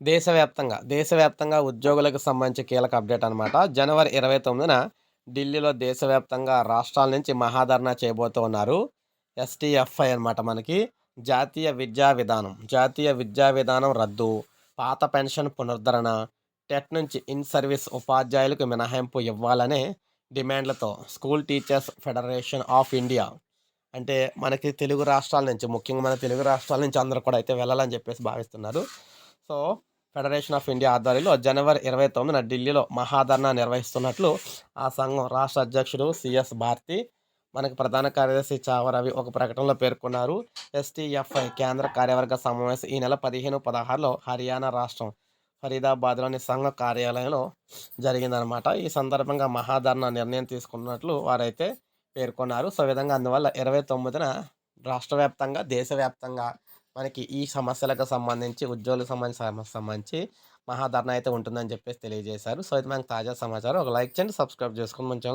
దేశవ్యాప్తంగా దేశవ్యాప్తంగా ఉద్యోగులకు సంబంధించి కీలక అప్డేట్ అనమాట జనవరి ఇరవై తొమ్మిదిన ఢిల్లీలో దేశవ్యాప్తంగా రాష్ట్రాల నుంచి మహాధర్నా చేయబోతూ ఉన్నారు. ఎస్టీఎఫ్ఐ అనమాట మనకి. జాతీయ విద్యా విధానం. జాతీయ విద్యా విధానం రద్దు. పాత పెన్షన్ పునరుద్ధరణ టెట్ నుంచి ఇన్ సర్వీస్ ఉపాధ్యాయులకు మినహాయింపు ఇవ్వాలనే డిమాండ్లతో school teachers federation of India. అంటే మనకి తెలుగు రాష్ట్రాల నుంచి ముఖ్యంగా మన తెలుగు రాష్ట్రాల నుంచి అందరూ కూడా అయితే వెళ్ళాలని చెప్పేసి భావిస్తున్నారు. సో ఫెడరేషన్ ఆఫ్ ఇండియా ఆధ్వర్యంలో జనవరి ఇరవై తొమ్మిదిన ఢిల్లీలో మహాధర్నా నిర్వహిస్తున్నట్లు ఆ సంఘం రాష్ట్ర అధ్యక్షుడు సిఎస్ భారతి మనకి ప్రధాన కార్యదర్శి చావరవి ఒక ప్రకటనలో పేర్కొన్నారు. ఎస్టీఎఫ్ఐ కేంద్ర కార్యవర్గ సమావేశం ఈ నెల పదిహేను పదహారులో హర్యానా రాష్ట్రం ఫరీదాబాద్లోని సంఘ కార్యాలయంలో జరిగిందనమాట ఈ సందర్భంగా మహాధర్నా నిర్ణయం తీసుకున్నట్లు వారైతే పేర్కొన్నారు. సో విధంగా అందువల్ల ఇరవై తొమ్మిదిన రాష్ట్ర వ్యాప్తంగా దేశవ్యాప్తంగా మనకి ఈ సమస్యలకు సంబంధించి ఉద్యోగులకు సంబంధించి సమస్య సంబంధించి మహాధరణ అయితే ఉంటుందని చెప్పేసి తెలియజేశారు. సో ఇది మనకి తాజా సమాచారం ఒక లైక్ చేయండి సబ్స్క్రైబ్ చేసుకుని మంచి